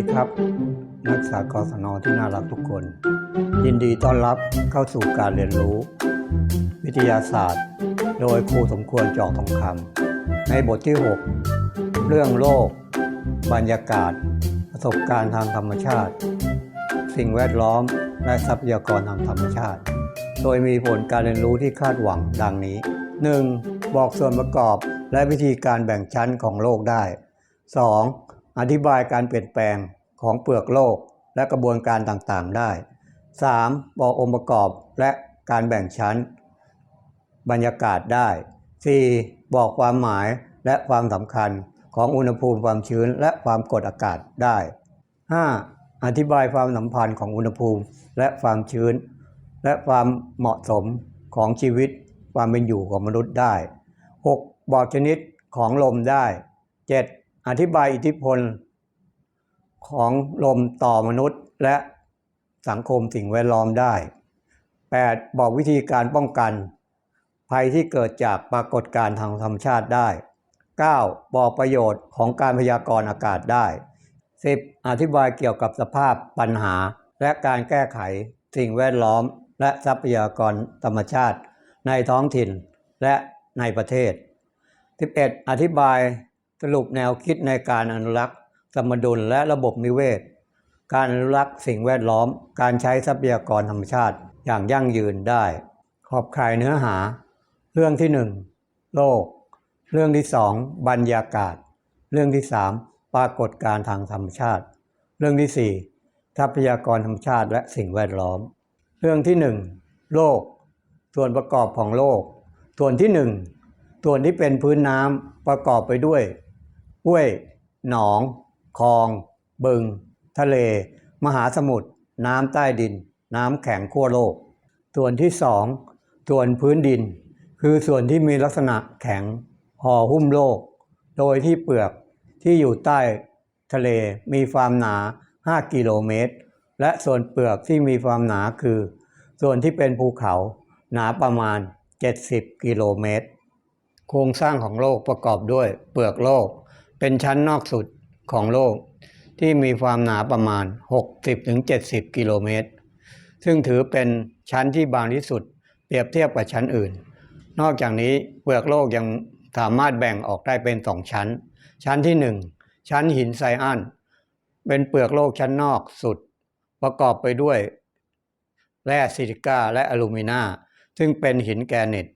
ดีครับ นักศึกษากศนที่น่ารักทุกคน ยินดีต้อนรับเข้าสู่การเรียนรู้ วิทยาศาสตร์ โดยครูสมควรจอกทองคำในบทที่ 6 เรื่องโลก บรรยากาศ ประสบการณ์ทางธรรมชาติ สิ่งแวดล้อมและทรัพยากรทางธรรมชาติ โดยมีผลการเรียนรู้ที่คาดหวังดังนี้ 1. บอกส่วนประกอบและวิธีการแบ่งชั้นของโลกได้ 2. อธิบายการเปลี่ยนแปลงของเปลือกโลกและกระบวนการต่างๆได้ 3. บอกองค์ประกอบและการแบ่งชั้น บรรยากาศได้ 4. บอกความหมายและความสำคัญของอุณหภูมิความชื้นและความกดอากาศได้ 5. อธิบายความสัมพันธ์ของอุณหภูมิและความชื้น และความเหมาะสมของชีวิตความเป็นอยู่ของมนุษย์ได้ 6. บอกชนิดของลมได้ 7. อธิบายอิทธิพลของลมต่อมนุษย์และสังคมสิ่งแวดล้อมได้ 8. บอกวิธีการป้องกัน ภัยที่เกิดจากปรากฏการณ์ทางธรรมชาติได้ 9. บอกประโยชน์ของการพยากรณ์อากาศได้ 10. อธิบายเกี่ยวกับสภาพปัญหา และการแก้ไขสิ่งแวดล้อม และทรัพยากรธรรมชาติ ในท้องถิ่นและในประเทศ 11. อธิบาย สรุปแนวคิดในการอนุรักษ์ สมดุลและระบบนิเวศ การอนุรักษ์สิ่งแวดล้อม การใช้ทรัพยากรธรรมชาติอย่างยั่งยืนได้ ขอบข่ายเนื้อหา เรื่องที่ 1 โลก เรื่องที่ 2 บรรยากาศ เรื่องที่ 3 ปรากฏการทางธรรมชาติ เรื่องที่ 4 ทรัพยากรธรรมชาติและสิ่งแวดล้อม เรื่องที่ 1 โลก ส่วนประกอบของโลก ส่วนที่ 1 ส่วนที่เป็นพื้นน้ำประกอบไปด้วย ห้วย หนอง คลอง บึง ทะเล มหาสมุทร น้ำใต้ดิน น้ำแข็งขั้วโลก ส่วนที่สองส่วนพื้นดิน คือส่วนที่มีลักษณะแข็งห่อหุ้มโลก โดยที่เปลือกที่อยู่ใต้ทะเลมีความหนา 5 กิโลเมตร และส่วนเปลือกที่มีความหนาคือ ส่วนที่เป็นภูเขาหนาประมาณ 70 กิโลเมตร โครงสร้างของโลกประกอบด้วยเปลือกโลก เป็นชั้นนอกสุดของโลก ที่มีความหนาประมาณ 60-70 กิโลเมตร ซึ่งถือเป็นชั้นที่บางที่สุด เปรียบเทียบกับชั้นอื่น นอกจากนี้เปลือกโลกยังสามารถแบ่งออกได้เป็นสองชั้น ชั้นที่ 1 ชั้นหินไซอันเป็นเปลือกโลกชั้นนอกสุด ประกอบไปด้วย แร่ซิลิก้าและอลูมินาซึ่งเป็นหินแกรนิต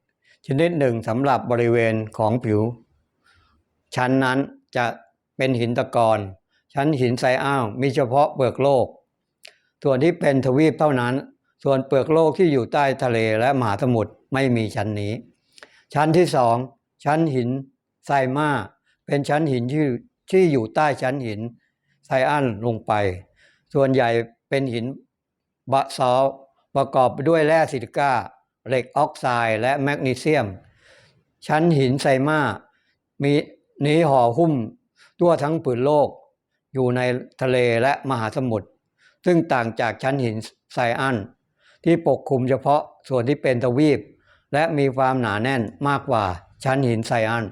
ชนิดหนึ่งสำหรับบริเวณของผิว ชั้นนั้น จะเป็นหินตะกอนชั้นหินไซอ้าวมีเฉพาะเปลือกโลก ส่วนที่เป็นทวีปเท่านั้น ส่วนเปลือกโลกที่อยู่ใต้ทะเลและมหาสมุทรไม่มีชั้นนี้ ชั้นที่สองชั้นหินไซมาเป็นชั้นหินที่ที่อยู่ใต้ชั้นหินไซอันลงไป ส่วนใหญ่เป็นหินบะซอลประกอบด้วยแร่ซิลิก้าเหล็กออกไซด์และแมกนีเซียม ชั้นหินไซมามี นี้ห่อหุ้มทั่วทั้งผืนโลก อยู่ในทะเลและมหาสมุทรซึ่งต่างจากชั้นหินไซอัน ที่ปกคลุมเฉพาะส่วนที่เป็นทวีป และมีความหนาแน่นมากกว่าชั้นหินไซอัน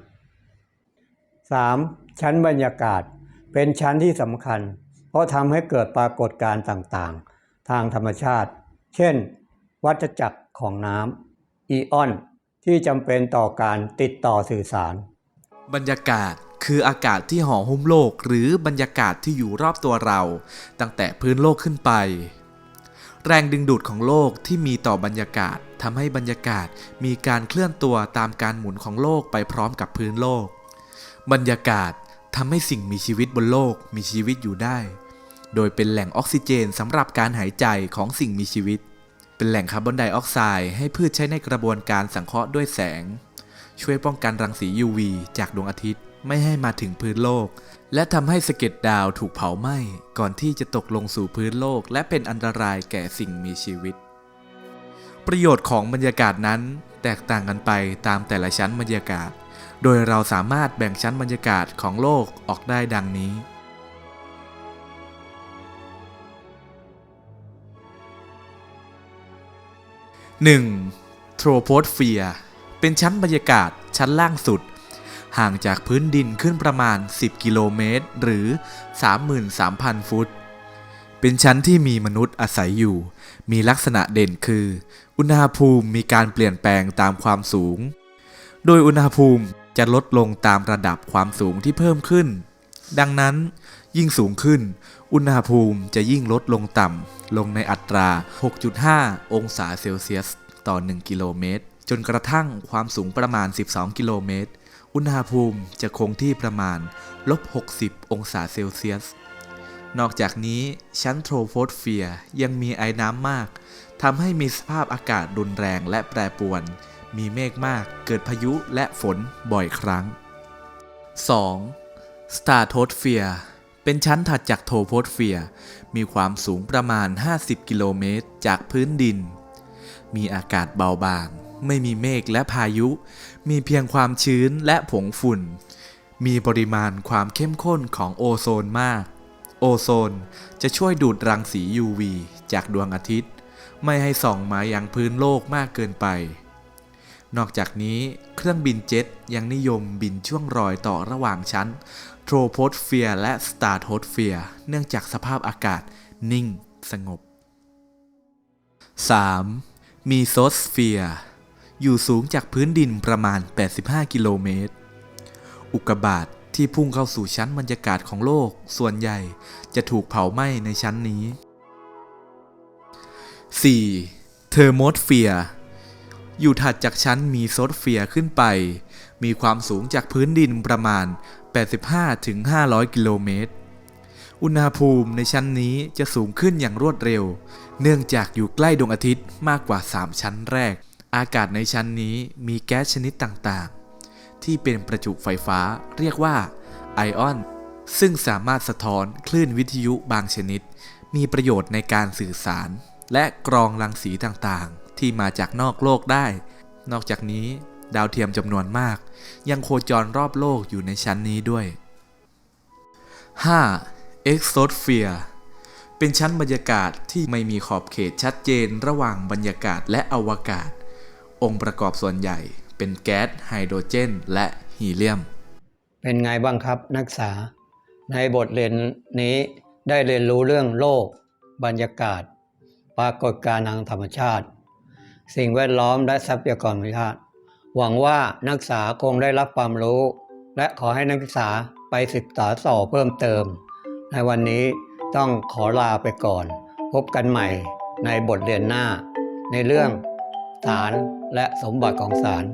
3. ชั้นบรรยากาศเป็นชั้นที่สำคัญ เพราะทำให้เกิดปรากฏการณ์ต่างๆ ทางธรรมชาติ เช่น วัฏจักรของน้ำอีออน ที่จำเป็นต่อการติดต่อสื่อสาร บรรยากาศคืออากาศที่ห่อหุ้มโลกหรือบรรยากาศที่อยู่รอบตัวเรา ตั้งแต่พื้นโลกขึ้นไป แรงดึงดูดของโลกที่มีต่อบรรยากาศทำให้บรรยากาศมีการเคลื่อนตัวตามการหมุนของโลกไปพร้อมกับพื้นโลก บรรยากาศทำให้สิ่งมีชีวิตบนโลกมีชีวิตอยู่ได้ โดยเป็นแหล่งออกซิเจนสำหรับการหายใจของสิ่งมีชีวิต เป็นแหล่งคาร์บอนไดออกไซด์ให้พืชใช้ในกระบวนการสังเคราะห์ด้วยแสง ช่วยป้องกันรังสี UV จากดวงอาทิตย์ไม่ให้มาถึงพื้นโลก และทำให้สะเก็ดดาวถูกเผาไหม้ก่อนที่จะตกลงสู่พื้นโลก และเป็นอันตรายแก่สิ่งมีชีวิต ประโยชน์ของบรรยากาศนั้นแตกต่างกันไปตามแต่ละชั้นบรรยากาศ โดยเราสามารถแบ่งชั้นบรรยากาศของโลกออกได้ดังนี้ 1. โทรโพสเฟียร์ เป็นชั้นบรรยากาศชั้นล่างสุด ห่างจากพื้นดินขึ้นประมาณ 10 กิโลเมตร หรือ 33,000 ฟุต เป็นชั้นที่มีมนุษย์อาศัยอยู่ มีลักษณะเด่นคือ อุณหภูมิมีการเปลี่ยนแปลงตามความสูง โดยอุณหภูมิจะลดลงตามระดับความสูงที่เพิ่มขึ้น ดังนั้น ยิ่งสูงขึ้น อุณหภูมิจะยิ่งลดลงต่ำลงในอัตรา 6.5 องศาเซลเซียส ต่อ 1 กิโลเมตร จนกระทั่งความสูงประมาณ 12 กิโลเมตร อุณหภูมิจะคงที่ประมาณลบ 60 องศาเซลเซียส นอกจากนี้ชั้นโทรโฟสเฟียร์ยังมีไอ้น้ำมากทำให้มีสภาพอากาศรุนแรงและแปรปรวน มีเมฆมาก เกิดพายุและฝนบ่อยครั้ง 2. สตาร์โทสเฟียร์เป็นชั้นถัดจากโทโพสเฟียร์มีความสูงประมาณ 50 กิโลเมตรจากพื้นดิน มีอากาศเบาบาง ไม่มีเมฆและพายุ มีเพียงความชื้นและผงฝุ่น มีปริมาณความเข้มข้นของโอโซนมาก โอโซนจะช่วยดูดรังสี UV จากดวงอาทิตย์ ไม่ให้ส่องมายังพื้นโลกมากเกินไป นอกจากนี้เครื่องบินเจ็ตยังนิยมบินช่วงรอยต่อระหว่างชั้นโทรโพสเฟียร์และสตาร์โทสเฟียร์เนื่องจากสภาพอากาศนิ่งสงบ 3. มีโซสเฟียร์ อยู่สูงจากพื้นดินประมาณ 85 กิโลเมตร อุกกาบาตที่พุ่งเข้าสู่ชั้นบรรยากาศของโลก ส่วนใหญ่จะถูกเผาไหม้ในชั้นนี้ 4. เทอร์โมสเฟียร์อยู่ถัดจากชั้นมีโซสเฟียร์ขึ้นไป มีความสูงจากพื้นดินประมาณ 85-500 กิโลเมตร อุณหภูมิในชั้นนี้จะสูงขึ้นอย่างรวดเร็ว เนื่องจากอยู่ใกล้ดวงอาทิตย์มากกว่า 3 ชั้นแรก อากาศในชั้นนี้มีแก๊สชนิดต่างๆ ที่เป็นประจุไฟฟ้าเรียกว่าไอออน ซึ่งสามารถสะท้อนคลื่นวิทยุบางชนิด มีประโยชน์ในการสื่อสาร และกรองรังสีต่างๆ ที่มาจากนอกโลกได้ นอกจากนี้ดาวเทียมจำนวนมาก ยังโคจรรอบโลกอยู่ในชั้นนี้ด้วย 5. Exosphere เป็นชั้นบรรยากาศที่ไม่มีขอบเขตชัดเจนระหว่างบรรยากาศและอวกาศ องค์ประกอบส่วนใหญ่ เป็นแก๊สไฮโดรเจน และฮีเลียม เป็นไงบ้างครับนักศึกษา ในบทเรียนนี้ได้เรียนรู้เรื่องโลก บรรยากาศ ปรากฏการณ์ทางธรรมชาติ สิ่งแวดล้อมและทรัพยากรธรรมชาติ หวังว่านักศึกษาคงได้รับความรู้ และขอให้นักศึกษาไปศึกษาต่อเพิ่มเติม ในวันนี้ต้องขอลาไปก่อน พบกันใหม่ในบทเรียนหน้า ในเรื่อง สารและสมบัติของสาร